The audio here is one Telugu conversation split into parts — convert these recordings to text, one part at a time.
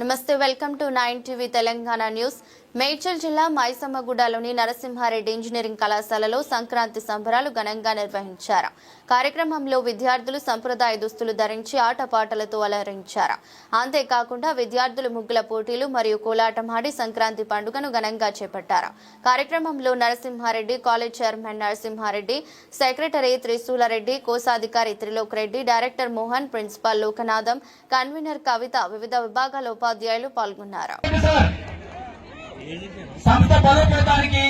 నమస్తే welcome to nine TV Telangana news. Medchal జిల్లా మైసమ్మగూడలోని నరసింహారెడ్డి ఇంజనీరింగ్ కళాశాలలో సంక్రాంతి సంబరాలు ఘనంగా నిర్వహించారు. కార్యక్రమంలో విద్యార్థులు సంప్రదాయ దుస్తులు ధరించి ఆటపాటలతో అలరించారు అంతేకాకుండా విద్యార్థులు ముగ్గుల పోటీలు మరియు కోలాటం ఆడి సంక్రాంతి పండుగను ఘనంగా చేపట్టారు. కార్యక్రమంలో Narasimha Reddy college chairman Narasimha Reddy secretary Trishula Reddy కోశాధికారి Trilok Reddy director Mohan principal Lokanatham convener Kavitha వివిధ విభాగాల ఉపాధ్యాయులు పాల్గొన్నారు. సంస్థ బలోపేతానికి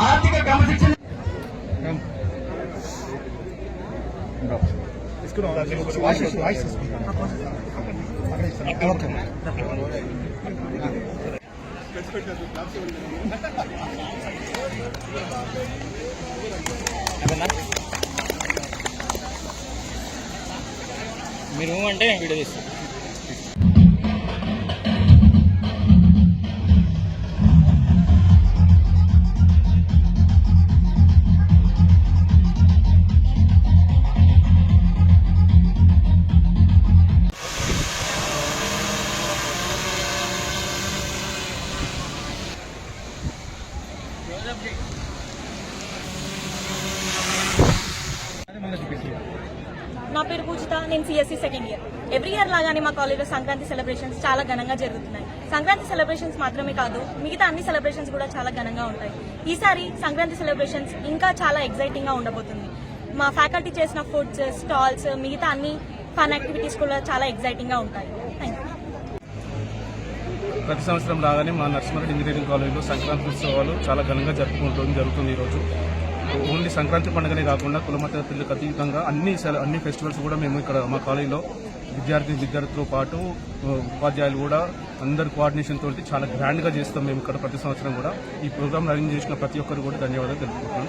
ఆర్థిక క్రమశిక్షణ మీరు అంటే వీడియో తీస్తారు నా పేరు పూజిత నేను CSC second year every year లాగానే మా కాలేజ్లో సంక్రాంతి సెలబ్రేషన్స్ చాలా ఘనంగా జరుగుతున్నాయి. సంక్రాంతి సెలబ్రేషన్స్ మాత్రమే కాదు మిగతా అన్ని సెలబ్రేషన్స్ కూడా చాలా ఘనంగా ఉంటాయి. ఈసారి సంక్రాంతి సెలబ్రేషన్స్ ఇంకా చాలా ఎక్సైటింగ్గా ఉండబోతుంది. మా ఫ్యాకల్టీ చేసిన ఫుడ్స్ స్టాల్స్ మిగతా అన్ని ఫన్ యాక్టివిటీస్ కూడా చాలా ఎక్సైటింగ్గా ఉంటాయి. థ్యాంక్ ప్రతి సంవత్సరం లాగానే మా నర్సింహారెడ్డి ఇంజనీరింగ్ కాలేజీలో సంక్రాంతి ఉత్సవాలు చాలా ఘనంగా జరుపుకుంటుంది జరుగుతుంది ఈరోజు. ఓన్లీ సంక్రాంతి పండుగనే కాకుండా కులమత పిల్లలకు అతీతంగా అన్ని అన్ని ఫెస్టివల్స్ కూడా మేము ఇక్కడ మా కాలేజీలో విద్యార్థి విద్యార్థులతో పాటు ఉపాధ్యాయులు కూడా అందరు కోఆర్డినేషన్ తోటి చాలా గ్రాండ్గా చేస్తాం మేము ఇక్కడ ప్రతి సంవత్సరం కూడా. ఈ ప్రోగ్రామ్ అరేంజ్ చేసిన ప్రతి ఒక్కరు కూడా ధన్యవాదాలు తెలుపుకుంటున్నాం.